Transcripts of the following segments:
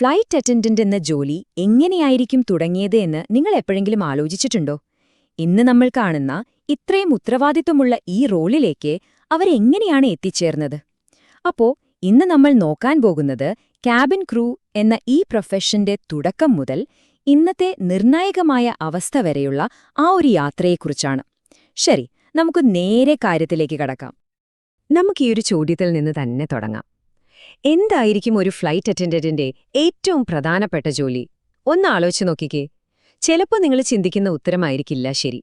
Flight attendant എന്ന ജോലി എങ്ങനെയായിരിക്കും തുടങ്ങിയത് എന്ന് നിങ്ങൾ എപ്പോഴെങ്കിലും ആലോചിച്ചിട്ടുണ്ടോ? ഇന്ന് നമ്മൾ കാണുന്ന ഇത്രയും ഉത്തരവാദിത്വമുള്ള ഈ റോളിലേക്ക് അവരെങ്ങനെയാണ് എത്തിച്ചേർന്നത്? അപ്പോ ഇന്ന് നമ്മൾ നോക്കാൻ പോകുന്നത് ക്യാബിൻ ക്രൂ എന്ന ഈ പ്രൊഫഷന്റെ തുടക്കം മുതൽ ഇന്നത്തെ നിർണായകമായ അവസ്ഥ വരെയുള്ള ആ ഒരു യാത്രയെക്കുറിച്ചാണ്. ശരി നമുക്ക് നേരെ കാര്യത്തിലേക്ക് കടക്കാം. നമുക്ക് ഈ ഒരു ചോദ്യത്തിൽ നിന്ന് തന്നെ തുടങ്ങാം. എന്തായിരിക്കും ഒരു ഫ്ലൈറ്റ് അറ്റൻഡന്റിന്റെ ഏറ്റവും പ്രധാനപ്പെട്ട ജോലി? ഒന്ന് ആലോചിച്ച് നോക്കിക്കേ. ചിലപ്പോൾ നിങ്ങൾ ചിന്തിക്കുന്ന ഉത്തരമായിരിക്കില്ല ശരി.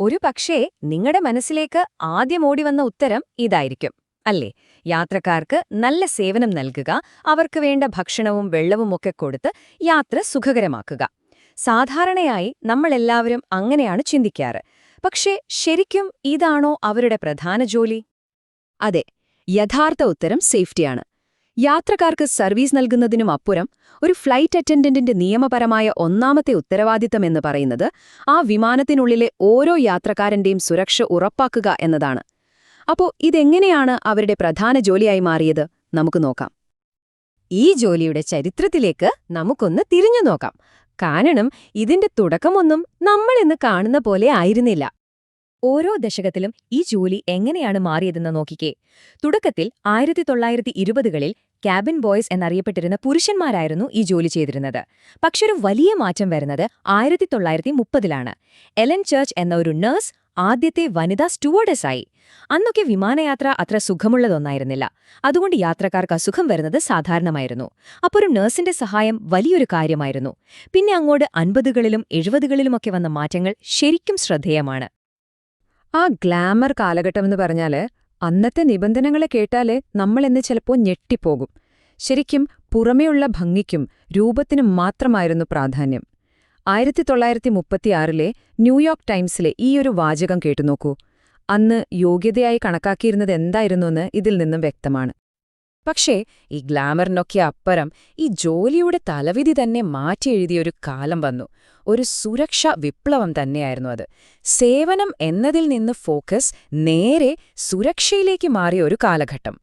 ഒരു പക്ഷേ നിങ്ങളുടെ മനസ്സിലേക്ക് ആദ്യം ഓടി വന്ന ഉത്തരം ഇതായിരിക്കും അല്ലേ? യാത്രക്കാർക്ക് നല്ല സേവനം നൽകുക അവർക്ക് വേണ്ട ഭക്ഷണവും വെള്ളവും ഒക്കെ കൊടുത്ത് യാത്ര സുഖകരമാക്കുക. സാധാരണയായി നമ്മളെല്ലാവരും അങ്ങനെയാണ് ചിന്തിക്കാറ്. പക്ഷേ ശരിക്കും ഇതാണോ അവരുടെ പ്രധാന ജോലി? അതെ യഥാർത്ഥ ഉത്തരം സേഫ്റ്റിയാണ്. യാത്രക്കാർക്ക് സർവീസ് നൽകുന്നതിനും അപ്പുറം ഒരു ഫ്ലൈറ്റ് അറ്റൻഡന്റിന്റെ നിയമപരമായ ഒന്നാമത്തെ ഉത്തരവാദിത്തം എന്ന് പറയുന്നത് ആ വിമാനത്തിനുള്ളിലെ ഓരോ യാത്രക്കാരന്റെയും സുരക്ഷ ഉറപ്പാക്കുക എന്നതാണ്. അപ്പോ ഇതെങ്ങനെയാണ് അവരുടെ പ്രധാന ജോലിയായി മാറിയത്? നമുക്ക് നോക്കാം. ഈ ജോലിയുടെ ചരിത്രത്തിലേക്ക് നമുക്കൊന്ന് തിരിഞ്ഞു നോക്കാം. കാരണം ഇതിന്റെ തുടക്കമൊന്നും നമ്മളിന്ന് കാണുന്ന പോലെ ആയിരുന്നില്ല. ഓരോ ദശകത്തിലും ഈ ജോലി എങ്ങനെയാണ് മാറിയതെന്ന് നോക്കിക്കേ. തുടക്കത്തിൽ ആയിരത്തി തൊള്ളായിരത്തി ഇരുപതുകളിൽ ക്യാബിൻ ബോയ്സ് എന്നറിയപ്പെട്ടിരുന്ന പുരുഷന്മാരായിരുന്നു ഈ ജോലി ചെയ്തിരുന്നത്. പക്ഷെ ഒരു വലിയ മാറ്റം വരുന്നത് ആയിരത്തി തൊള്ളായിരത്തി മുപ്പതിലാണ് എലൻ ചർച്ച് എന്ന ഒരു നഴ്സ് ആദ്യത്തെ വനിതാ സ്റ്റുവർഡസായി അന്നൊക്കെ വിമാനയാത്ര അത്ര സുഖമുള്ളതൊന്നായിരുന്നില്ല. അതുകൊണ്ട് യാത്രക്കാർക്ക് അസുഖം വരുന്നത് സാധാരണമായിരുന്നു. അപ്പോൾ ഒരു നഴ്സിന്റെ സഹായം വലിയൊരു കാര്യമായിരുന്നു. പിന്നെ അങ്ങോട്ട് അൻപതുകളിലും എഴുപതുകളിലുമൊക്കെ വന്ന മാറ്റങ്ങൾ ശരിക്കും ശ്രദ്ധേയമാണ്. ആ ഗ്ലാമർ കാലഘട്ടമെന്ന് പറഞ്ഞാൽ അന്നത്തെ നിബന്ധനകളെ കേട്ടാൽ നമ്മളെന്ന് ചിലപ്പോൾ ഞെട്ടിപ്പോകും. ശരിക്കും പുറമേയുള്ള ഭംഗിക്കും രൂപത്തിനും മാത്രമായിരുന്നു പ്രാധാന്യം. ആയിരത്തി തൊള്ളായിരത്തി മുപ്പത്തിയാറിലെ ന്യൂയോർക്ക് ടൈംസിലെ ഈയൊരു വാചകം കേട്ടുനോക്കൂ. അന്ന് യോഗ്യതയായി കണക്കാക്കിയിരുന്നത് എന്തായിരുന്നുവെന്ന് ഇതിൽ നിന്നും വ്യക്തമാണ്. പക്ഷേ ഈ ഗ്ലാമറിനൊക്കെ അപ്പുറം ഈ ജോലിയുടെ തലവിധി തന്നെ മാറ്റിയെഴുതിയൊരു കാലം വന്നു. ഒരു സുരക്ഷ വിപ്ലവം തന്നെയായിരുന്നു അത്. സേവനം എന്നതിൽ നിന്ന് ഫോക്കസ് നേരെ സുരക്ഷയിലേക്ക് മാറിയ ഒരു കാലഘട്ടം.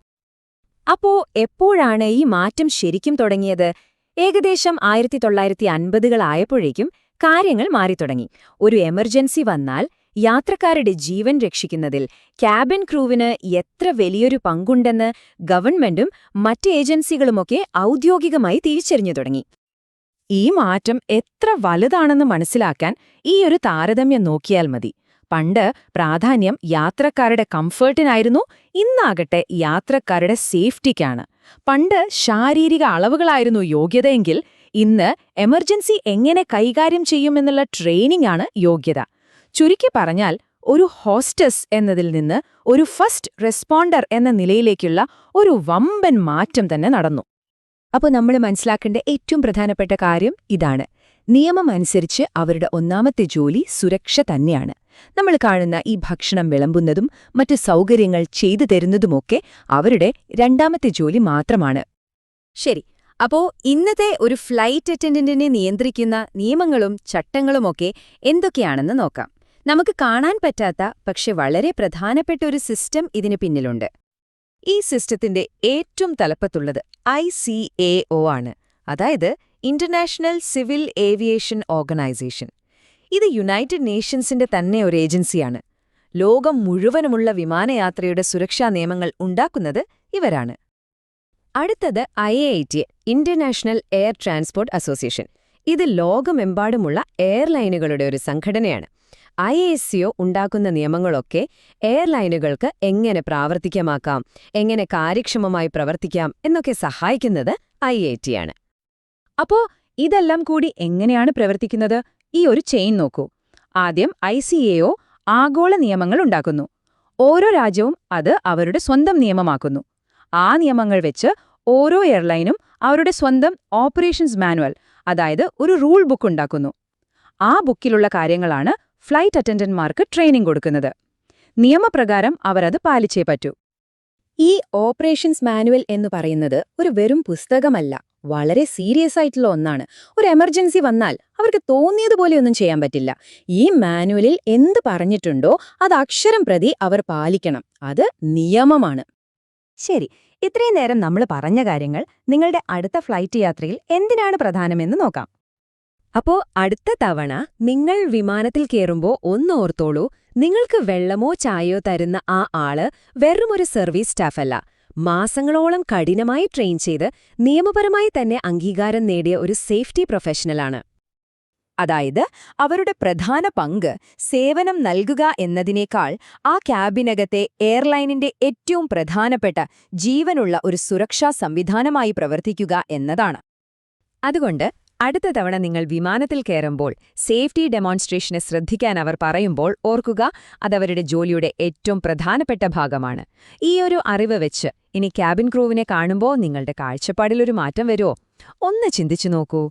അപ്പോ എപ്പോഴാണ് ഈ മാറ്റം ശരിക്കും തുടങ്ങിയത്? ഏകദേശം ആയിരത്തി തൊള്ളായിരത്തി അൻപതുകളായപ്പോഴേക്കും കാര്യങ്ങൾ മാറിത്തുടങ്ങി. ഒരു എമർജൻസി വന്നാൽ യാത്രക്കാരുടെ ജീവൻ രക്ഷിക്കുന്നതിൽ ക്യാബിൻ ക്രൂവിന് എത്ര വലിയൊരു പങ്കുണ്ടെന്ന് ഗവൺമെന്റും മറ്റ് ഏജൻസികളുമൊക്കെ ഔദ്യോഗികമായി തിരിച്ചറിഞ്ഞു തുടങ്ങി. ഈ മാറ്റം എത്ര വലുതാണെന്ന് മനസ്സിലാക്കാൻ ഈ ഒരു താരതമ്യം നോക്കിയാൽ മതി. പണ്ട് പ്രാധാന്യം യാത്രക്കാരുടെ കംഫേർട്ടിനായിരുന്നു ഇന്നാകട്ടെ യാത്രക്കാരുടെ സേഫ്റ്റിക്കാണ്. പണ്ട് ശാരീരിക അളവുകളായിരുന്നു യോഗ്യതയെങ്കിൽ ഇന്ന് എമർജൻസി എങ്ങനെ കൈകാര്യം ചെയ്യുമെന്നുള്ള ട്രെയിനിംഗ് യോഗ്യത. ചുരുക്കി പറഞ്ഞാൽ ഒരു ഹോസ്റ്റസ് എന്നതിൽ നിന്ന് ഒരു ഫസ്റ്റ് റെസ്പോണ്ടർ എന്ന നിലയിലേക്കുള്ള ഒരു വമ്പൻ മാറ്റം തന്നെ നടന്നു. അപ്പോൾ നമ്മൾ മനസ്സിലാക്കേണ്ട ഏറ്റവും പ്രധാനപ്പെട്ട കാര്യം ഇതാണ്. നിയമം അനുസരിച്ച് അവരുടെ ഒന്നാമത്തെ ജോലി സുരക്ഷ തന്നെയാണ്. നമ്മൾ കാണുന്ന ഈ ഭക്ഷണം വിളമ്പുന്നതും മറ്റ് സൗകര്യങ്ങൾ ചെയ്തു തരുന്നതുമൊക്കെ അവരുടെ രണ്ടാമത്തെ ജോലി മാത്രമാണ്. ശരി അപ്പോ ഇന്നത്തെ ഒരു ഫ്ലൈറ്റ് അറ്റൻഡന്റിനെ നിയന്ത്രിക്കുന്ന നിയമങ്ങളും ചട്ടങ്ങളുമൊക്കെ എന്തൊക്കെയാണെന്ന് നോക്കാം. നമുക്ക് കാണാൻ പറ്റാത്ത പക്ഷെ വളരെ പ്രധാനപ്പെട്ട ഒരു സിസ്റ്റം ഇതിന് പിന്നിലുണ്ട്. ഈ സിസ്റ്റത്തിന്റെ ഏറ്റവും തലപ്പത്തുള്ളത് ഐ സി എ ഒ ആണ്. അതായത് ഇന്റർനാഷണൽ സിവിൽ ഏവിയേഷൻ ഓർഗനൈസേഷൻ. ഇത് യുണൈറ്റഡ് നേഷൻസിന്റെ തന്നെ ഒരു ഏജൻസിയാണ്. ലോകം മുഴുവനുമുള്ള വിമാനയാത്രയുടെ സുരക്ഷാ നിയമങ്ങൾ ഉണ്ടാക്കുന്നത് ഇവരാണ്. അടുത്തത് I A T international air transport association. ഇത് ലോകമെമ്പാടുമുള്ള എയർലൈനുകളുടെ ഒരു സംഘടനയാണ്. ഐ എസ് സിഒ ഉണ്ടാക്കുന്ന നിയമങ്ങളൊക്കെ എയർലൈനുകൾക്ക് എങ്ങനെ പ്രാവർത്തികമാക്കാം എങ്ങനെ കാര്യക്ഷമമായി പ്രവർത്തിക്കാം എന്നൊക്കെ സഹായിക്കുന്നത് ഐ എ ടി ആണ്. അപ്പോ ഇതെല്ലാം കൂടി എങ്ങനെയാണ് പ്രവർത്തിക്കുന്നത്? ഈ ഒരു ചെയിൻ നോക്കൂ. ആദ്യം ഐ സി എഒ ആഗോള നിയമങ്ങൾ ഉണ്ടാക്കുന്നു. ഓരോ രാജ്യവും അത് അവരുടെ സ്വന്തം നിയമമാക്കുന്നു. ആ നിയമങ്ങൾ വെച്ച് ഓരോ എയർലൈനും അവരുടെ സ്വന്തം ഓപ്പറേഷൻസ് മാനുവൽ അതായത് ഒരു റൂൾ ബുക്ക് ഉണ്ടാക്കുന്നു. ആ ബുക്കിലുള്ള കാര്യങ്ങളാണ് ഫ്ലൈറ്റ് അറ്റൻഡന്റ്മാർക്ക് ട്രെയിനിംഗ് കൊടുക്കുന്നത്. നിയമപ്രകാരം അവരത് പാലിച്ചേ പറ്റൂ. ഈ ഓപ്പറേഷൻസ് മാനുവൽ എന്ന് പറയുന്നത് ഒരു വെറും പുസ്തകമല്ല. വളരെ സീരിയസ് ആയിട്ടുള്ള ഒന്നാണ്. ഒരു എമർജൻസി വന്നാൽ അവർക്ക് തോന്നിയതുപോലെ ഒന്നും ചെയ്യാൻ പറ്റില്ല. ഈ മാനുവലിൽ എന്ത് പറഞ്ഞിട്ടുണ്ടോ അത് അക്ഷരം പ്രതി അവർ പാലിക്കണം. അത് നിയമമാണ്. ശരി. ഇത്രയും നേരം നമ്മൾ പറഞ്ഞ കാര്യങ്ങൾ നിങ്ങളുടെ അടുത്ത ഫ്ലൈറ്റ് യാത്രയിൽ എന്തിനാണ് പ്രധാനമെന്ന് നോക്കാം. അപ്പോ അടുത്ത തവണ നിങ്ങൾ വിമാനത്തിൽ കയറുമ്പോ ഒന്നോർത്തോളൂ നിങ്ങൾക്ക് വെള്ളമോ ചായയോ തരുന്ന ആ ആൾ വെറുമൊരു സർവീസ് സ്റ്റാഫല്ല. മാസങ്ങളോളം കഠിനമായി ട്രെയിൻ ചെയ്ത് നിയമപരമായി തന്നെ അംഗീകാരം നേടിയ ഒരു സേഫ്റ്റി പ്രൊഫഷണലാണ്. അതായത് അവരുടെ പ്രധാന പങ്ക് സേവനം നൽകുക എന്നതിനേക്കാൾ ആ ക്യാബിനകത്തെ എയർലൈനിന്റെ ഏറ്റവും പ്രധാനപ്പെട്ട ജീവനുള്ള ഒരു സുരക്ഷാ സംവിധാനമായി പ്രവർത്തിക്കുക എന്നതാണ്. അതുകൊണ്ട് അടുത്ത തവണ നിങ്ങൾ വിമാനത്തിൽ കയറുമ്പോൾ സേഫ്റ്റി ഡെമോൺസ്ട്രേഷനെ ശ്രദ്ധിക്കാൻ അവർ പറയുമ്പോൾ ഓർക്കുക അതവരുടെ ജോലിയുടെ ഏറ്റവും പ്രധാനപ്പെട്ട ഭാഗമാണ്. ഈ ഒരു അറിവ് വെച്ച് ഇനി ക്യാബിൻ ക്രൂവിനെ കാണുമ്പോൾ നിങ്ങളുടെ കാഴ്ചപ്പാടിലൊരു മാറ്റം വരുമോ? ഒന്ന് ചിന്തിച്ചു നോക്കൂ.